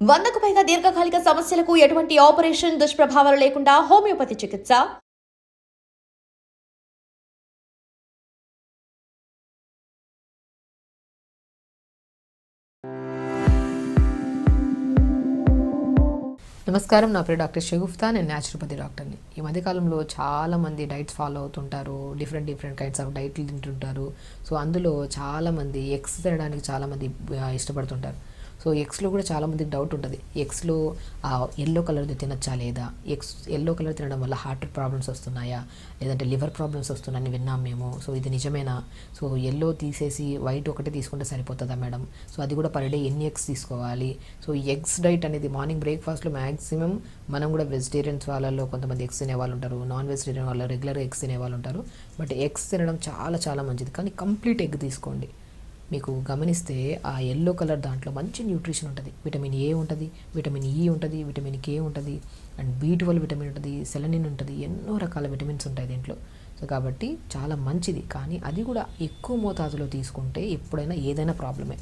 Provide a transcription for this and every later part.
వందకు పైగా దీర్ఘకాలిక సమస్యలకు ఎటువంటి ఆపరేషన్ దుష్ప్రభావాలు లేకుండా హోమియోపతి చికిత్స. నమస్కారం నా పేరు డాక్టర్ షగుఫ్తా నేను న్యాచురోపతి డాక్టర్ని. ఈ మధ్యకాలంలో చాలా మంది డైట్స్ ఫాలో అవుతుంటారు. డిఫరెంట్ డిఫరెంట్ కైండ్స్ ఆఫ్ డైట్లు తింటుంటారు. సో అందులో చాలామంది ఎక్స్ తినడానికి చాలామంది ఇష్టపడుతుంటారు. సో ఎగ్స్లో కూడా చాలామందికి డౌట్ ఉంటుంది. ఎగ్స్లో ఎల్లో కలర్ది తినచ్చా లేదా? ఎగ్స్ ఎల్లో కలర్ తినడం వల్ల హార్ట్ ప్రాబ్లమ్స్ వస్తున్నాయా? లేదంటే లివర్ ప్రాబ్లమ్స్ వస్తున్నాయని విన్నాం మేము. సో ఇది నిజమేనా? సో ఎల్లో తీసేసి వైట్ ఒకటే తీసుకుంటే సరిపోతుందా మేడం? సో అది కూడా పర్ డే ఎన్ని ఎగ్స్ తీసుకోవాలి? సో ఎగ్స్ డైట్ అనేది మార్నింగ్ బ్రేక్ఫాస్ట్లో మ్యాక్సిమం మనం కూడా వెజిటేరియన్స్ వాళ్ళలో కొంతమంది ఎగ్స్ తినే వాళ్ళు ఉంటారు. నాన్ వెజిటేరియన్ వాళ్ళు రెగ్యులర్ ఎగ్స్ తినే వాళ్ళు ఉంటారు. బట్ ఎగ్స్ తినడం చాలా చాలా మంచిది. కానీ కంప్లీట్ ఎగ్ తీసుకోండి. మీకు గమనిస్తే ఆ ఎల్లో కలర్ దాంట్లో మంచి న్యూట్రిషన్ ఉంటుంది. విటమిన్ ఏ ఉంటుంది విటమిన్ ఈ ఉంటుంది విటమిన్ కే ఉంటుంది అండ్ బీ ట్వెల్వ్ విటమిన్ ఉంటుంది సెలనిన్ ఉంటుంది ఎన్నో రకాల విటమిన్స్ ఉంటాయి దీంట్లో. సో కాబట్టి చాలా మంచిది. కానీ అది కూడా ఎక్కువ మోతాదులో తీసుకుంటే ఎప్పుడైనా ఏదైనా ప్రాబ్లమే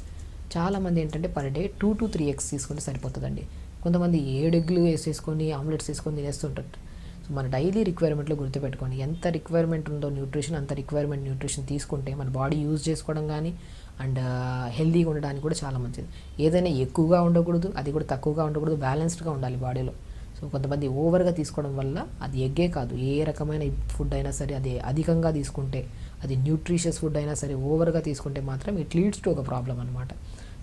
చాలామంది ఏంటంటే per day two to three eggs తీసుకుంటే సరిపోతుందండి. కొంతమంది ఏడు ఎగ్లు వేసేసుకొని ఆమ్లెట్స్ వేసుకొని తినేస్తుంటారు. సో మన డైలీ రిక్వైర్మెంట్లో గుర్తుపెట్టుకోండి. ఎంత రిక్వైర్మెంట్ ఉందో న్యూట్రిషన్ అంత రిక్వైర్మెంట్ న్యూట్రిషన్ తీసుకుంటే మన బాడీ యూజ్ చేసుకోవడం కానీ అండ్ హెల్దీగా ఉండడానికి కూడా చాలా మంచిది. ఏదైనా ఎక్కువగా ఉండకూడదు అది కూడా తక్కువగా ఉండకూడదు బ్యాలెన్స్డ్గా ఉండాలి బాడీలో. సో కొంతమంది ఓవర్గా తీసుకోవడం వల్ల అది ఎగ్గే కాదు. ఏ రకమైన ఫుడ్ అయినా సరే అది అధికంగా తీసుకుంటే అది న్యూట్రిషియస్ ఫుడ్ అయినా సరే ఓవర్గా తీసుకుంటే మాత్రం ఇట్ లీడ్స్ టు ఒక ప్రాబ్లం అనమాట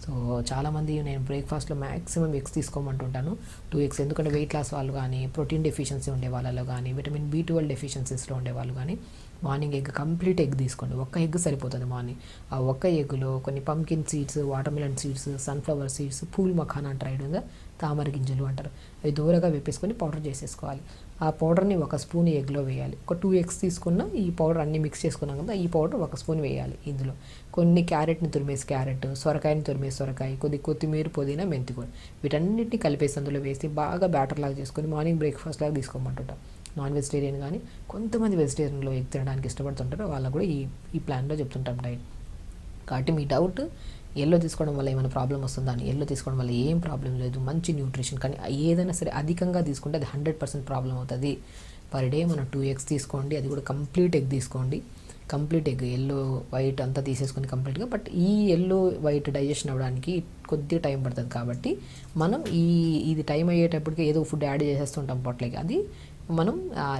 సో చాలామంది నేను బ్రేక్ఫాస్ట్లో మ్యాక్సిమం ఎగ్స్ తీసుకోమంటుంటాను. టూ ఎగ్స్ ఎందుకంటే వెయిట్ లాస్ వాళ్ళు కానీ ప్రోటీన్ డెఫిషియన్సీ ఉండే వాళ్ళలో కానీ విటమిన్ బి ట్వెల్వ్ డెఫిషియన్సీస్లో ఉండే వాళ్ళు కానీ మార్నింగ్ ఎగ్ కంప్లీట్ ఎగ్ తీసుకోండి. ఒక్క ఎగ్ సరిపోతుంది మార్నింగ్ ఆ ఒక్క ఎగ్లో కొన్ని pumpkin seeds watermelon seeds sunflower seeds pool makhana అంటారు ఐడియా తామర గింజలు అంటారు. అవి దూరగా వేపేసుకొని పౌడర్ చేసేసుకోవాలి. ఆ పౌడర్ని ఒక స్పూన్ ఎగ్లో వేయాలి. ఒక టూ ఎగ్స్ తీసుకున్న ఈ పౌడర్ అన్ని మిక్స్ చేసుకున్నాం కదా ఈ పౌడర్ ఒక స్పూన్ వేయాలి ఇందులో. కొన్ని క్యారెట్ని తురిమేసి క్యారెట్ సొరకాయని తురిమేసి సొరకాయ కొద్ది కొత్తిమీర పుదీనా మెంతికూర వీటన్నిటిని కలిపేసి అందులో వేసి బాగా బ్యాటర్ లాగా చేసుకొని మార్నింగ్ బ్రేక్ఫాస్ట్ లాగా తీసుకోమంటుంటాం. నాన్ వెజిటేరియన్ కానీ కొంతమంది వెజిటేరియన్లో ఎగ్ తినడానికి ఇష్టపడుతుంటారో వాళ్ళకు కూడా ఈ ఈ ప్లాన్లో చెప్తుంటాం డైట్. కాబట్టి మీ డౌట్ ఎల్లో తీసుకోవడం వల్ల ఏమైనా ప్రాబ్లం వస్తుందా అని? ఎల్లో తీసుకోవడం వల్ల ఏం ప్రాబ్లం లేదు. మంచి న్యూట్రిషన్ కానీ ఏదైనా సరే అధికంగా తీసుకుంటే అది హండ్రెడ్ పర్సెంట్ ప్రాబ్లం అవుతుంది. పర్ డే మనం టూ ఎగ్స్ తీసుకోండి. అది కూడా కంప్లీట్ ఎగ్ తీసుకోండి. కంప్లీట్ ఎగ్ ఎల్లో వైట్ అంతా తీసేసుకొని కంప్లీట్గా బట్ ఈ ఎల్లో వైట్ డైజెషన్ అవ్వడానికి కొద్దిగా టైం పడుతుంది కాబట్టి మనం ఈ ఇది టైం అయ్యేటప్పటికి ఏదో ఫుడ్ యాడ్ చేసేస్తుంటాం పొట్లకి. అది మనం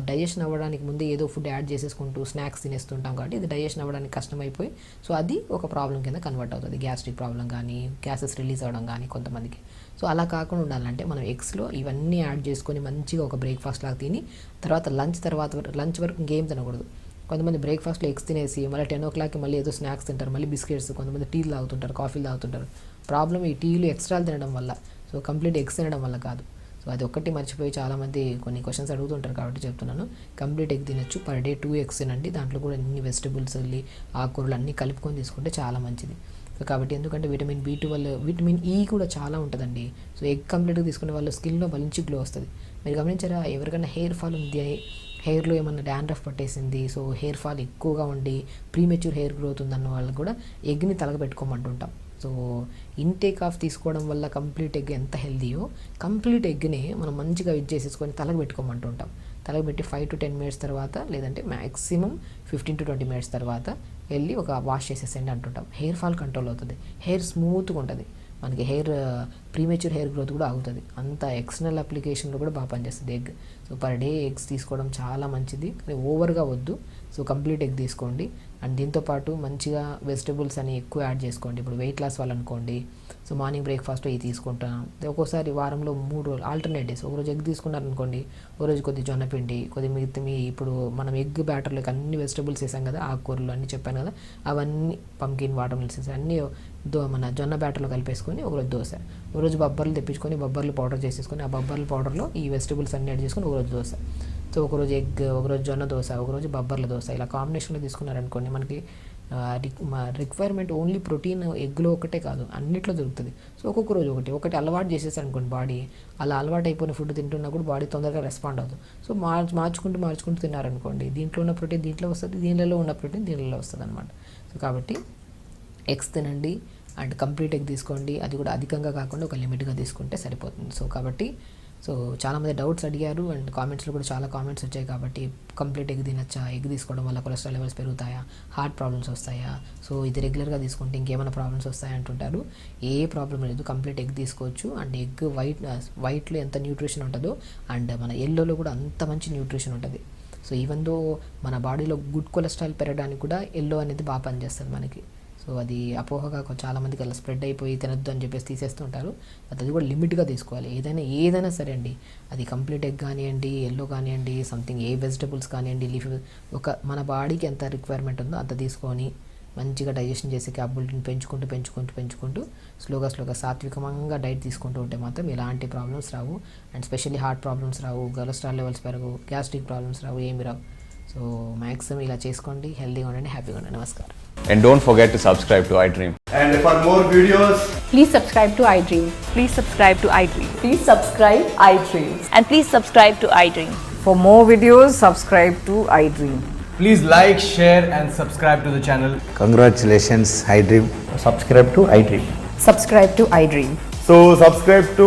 డైజెషన్ అవ్వడానికి ముందే ఏదో ఫుడ్ యాడ్ చేసేసుకుంటూ స్నాక్స్ తినేస్తుంటాం కాబట్టి ఇది డైజెషన్ అవ్వడానికి కష్టమైపోయి సో అది ఒక ప్రాబ్లం కింద కన్వర్ట్ అవుతుంది. గ్యాస్ట్రిక్ ప్రాబ్లం కానీ గ్యాసెస్ రిలీజ్ అవ్వడం కానీ కొంతమందికి. సో అలా కాకుండా ఉండాలంటే మనం ఎగ్స్లో ఇవన్నీ యాడ్ చేసుకొని మంచిగా ఒక బ్రేక్ఫాస్ట్ లాగా తిని తర్వాత లంచ్ తర్వాత లంచ్ వరకు ఇంకేం తినకూడదు. కొంతమంది బ్రేక్ఫాస్ట్లో ఎగ్స్ తినేసి మళ్ళీ టెన్ ఓ క్లాక్కి మళ్ళీ ఏదో స్నాక్స్ తింటారు మళ్ళీ బిస్కెట్స్ కొంతమంది టీలు తాగుతుంటారు కాఫీలు తాగుతుంటారు. ప్రాబ్లం ఈ టీలు ఎక్స్ట్రాలు తినడం వల్ల. సో కంప్లీట్ ఎగ్స్ తినడం వల్ల కాదు. సో అది ఒక్కటి మర్చిపోయి చాలామంది కొన్ని క్వశ్చన్స్ అడుగుతుంటారు కాబట్టి చెప్తున్నాను. కంప్లీట్ ఎగ్ తినొచ్చు పర్ డే టూ ఎగ్స్ తినండి. దాంట్లో కూడా అన్ని వెజిటబుల్స్ వెళ్ళి ఆకుకూరలు అన్నీ కలుపుకొని తీసుకుంటే చాలా మంచిది. సో కాబట్టి ఎందుకంటే విటమిన్ బి వల్ల విటమిన్ ఈ కూడా చాలా ఉంటుందండి. సో ఎగ్ కంప్లీట్గా తీసుకునే వాళ్ళు స్కిన్లో మంచి గ్లో వస్తుంది. మీరు గమనించారా? ఎవరికైనా హెయిర్ ఫాల్ ఉంది హెయిర్లో ఏమన్నా డాండ్రఫ్ పట్టేసింది సో హెయిర్ ఫాల్ ఎక్కువగా ఉండి ప్రీమెచ్యూర్ హెయిర్ గ్రోత్ ఉందన్న వాళ్ళకి కూడా ఎగ్ని తలగబెట్టుకోమంటుంటాం. సో ఇంటేక్ ఆఫ్ తీసుకోవడం వల్ల కంప్లీట్ ఎగ్ ఎంత హెల్దీయో కంప్లీట్ ఎగ్ని మనం మంచిగా ఇది చేసేసుకొని తలకు పెట్టుకోమంటుంటాం తలకు పెట్టి ఫైవ్ టు టెన్ మినిట్స్ తర్వాత లేదంటే maximum fifteen to twenty minutes తర్వాత వెళ్ళి ఒక వాష్ చేసేసండి అంటుంటాం. హెయిర్ ఫాల్ కంట్రోల్ అవుతుంది. హెయిర్ స్మూత్గా ఉంటుంది. మనకి హెయిర్ ప్రీమేచ్యూర్ హెయిర్ గ్రోత్ కూడా అవుతుంది అంత ఎక్స్టర్నల్ అప్లికేషన్లో కూడా బాగా పనిచేస్తుంది egg. So per day eggs తీసుకోవడం చాలా మంచిది. కానీ ఓవర్గా వద్దు. సో కంప్లీట్ ఎగ్ తీసుకోండి. అండ్ దీంతోపాటు మంచిగా వెజిటబుల్స్ అని ఎక్కువ యాడ్ చేసుకోండి. ఇప్పుడు వెయిట్ లాస్ వాళ్ళు అనుకోండి. సో మార్నింగ్ బ్రేక్ఫాస్ట్ ఇవి తీసుకుంటాను. ఒక్కోసారి వారంలో మూడు రోజులు ఆల్టర్నేట్ డేస్ ఒకరోజు ఎగ్ తీసుకున్నారు అనుకోండి ఒక రోజు కొద్ది జొన్న పిండి కొద్ది మిగతా మీ ఇప్పుడు మనం ఎగ్ బ్యాటర్లోకి అన్ని వెజిటబుల్స్ వేసాం కదా ఆకుకూరలు అన్నీ చెప్పాను కదా అవన్నీ పంకిన్ వాటర్ మిల్స్ అన్నీ దో మన జొన్న బ్యాటర్లో కలిపేసుకొని ఒకరోజు దోశ. ఒకరోజు బొబ్బర్లు తెప్పించుకొని బొబ్బర్లు పౌడర్ చేసేసుకొని ఆ బొబ్బర్ల పౌడర్లో ఈ వెజిటబుల్స్ అన్ని యాడ్ చేసుకొని ఒకరోజు దోశ. సో ఒకరోజు ఎగ్ ఒకరోజు జొన్న దోశ ఒకరోజు బొబ్బర్ల దోశ. ఇలా కాంబినేషన్లో తీసుకున్నారనుకోండి మనకి మా రిక్వైర్మెంట్ ఓన్లీ ప్రోటీన్ ఎగ్లో ఒకటే కాదు అన్నిట్లో దొరుకుతుంది. సో ఒక్కొక్క రోజు ఒకటి ఒకటి అలవాటు చేసేసారు అనుకోండి బాడీ అలా అలవాటు అయిపోయిన ఫుడ్ తింటున్నా కూడా బాడీ తొందరగా రెస్పాండ్ అవుతుంది. సో మార్చ్ మార్చుకుంటూ మార్చుకుంటూ తిన్నారనుకోండి దీంట్లో ఉన్న ప్రోటీన్ దీంట్లో వస్తుంది దీనిలో ఉన్న ప్రోటీన్ దీనిలో వస్తుంది అనమాట సో కాబట్టి ఎగ్స్ తినండి అండ్ కంప్లీట్ ఎగ్ తీసుకోండి అది కూడా అధికంగా కాకుండా ఒక లిమిట్గా తీసుకుంటే సరిపోతుంది. సో కాబట్టి సో చాలామంది డౌట్స్ అడిగారు అండ్ కామెంట్స్లో కూడా చాలా కామెంట్స్ వచ్చాయి కాబట్టి కంప్లీట్ ఎగ్ తినచ్చా? ఎగ్ తీసుకోవడం వల్ల కొలెస్ట్రాల్ లెవెల్స్ పెరుగుతాయా? హార్ట్ ప్రాబ్లమ్స్ వస్తాయా? సో ఇది రెగ్యులర్గా తీసుకుంటే ఇంకేమైనా ప్రాబ్లమ్స్ వస్తాయా అంటుంటారు. ఏ ప్రాబ్లం లేదు. కంప్లీట్ ఎగ్ తీసుకోవచ్చు. అండ్ ఎగ్ వైట్ వైట్లో ఎంత న్యూట్రిషన్ ఉంటుందో అండ్ మన ఎల్లోలో కూడా అంత మంచి న్యూట్రిషన్ ఉంటుంది. సో ఈవెన్ దో మన బాడీలో గుడ్ కొలెస్ట్రాల్ పెరగడానికి కూడా ఎల్లో అనేది బాగా పనిచేస్తుంది మనకి. సో అది అపోహగా చాలామంది అలా స్ప్రెడ్ అయిపోయి తినద్దు అని చెప్పేసి తీసేస్తుంటారు. అది అది కూడా లిమిట్గా తీసుకోవాలి. ఏదైనా ఏదైనా సరే అండి. అది కంప్లీట్ ఎగ్ కానివ్వండి ఎల్లో కానివ్వండి సంథింగ్ ఏ వెజిటబుల్స్ కానివ్వండి లీఫ్ ఒక మన బాడీకి ఎంత రిక్వైర్మెంట్ ఉందో అంత తీసుకొని మంచిగా డైజెషన్ చేసే క్యాపబిలిటీని పెంచుకుంటూ పెంచుకుంటూ పెంచుకుంటూ స్లోగా స్లోగా సాత్వికంగా డైట్ తీసుకుంటూ ఉంటే మాత్రం ఎలాంటి ప్రాబ్లమ్స్ రావు. అండ్ స్పెషల్లీ హార్ట్ ప్రాబ్లమ్స్ రావు. కొలెస్ట్రాల్ లెవెల్స్ పెరగవు గ్యాస్ట్రిక్ ప్రాబ్లమ్స్ రావు. ఏమి రావు. సో మ్యాక్సిమం ఇలా చేసుకోండి హెల్తీగా ఉండండి హ్యాపీగా ఉండండి నమస్కారం And don't forget to subscribe to iDream. And for more videos, Please subscribe to iDream. Please subscribe to iDream. Please subscribe iDreams. And please subscribe to iDream. For more videos, subscribe to iDream. please like, share, and subscribe to the channel. Congratulations, iDream. Subscribe to iDream. Subscribe to iDream. So, subscribe to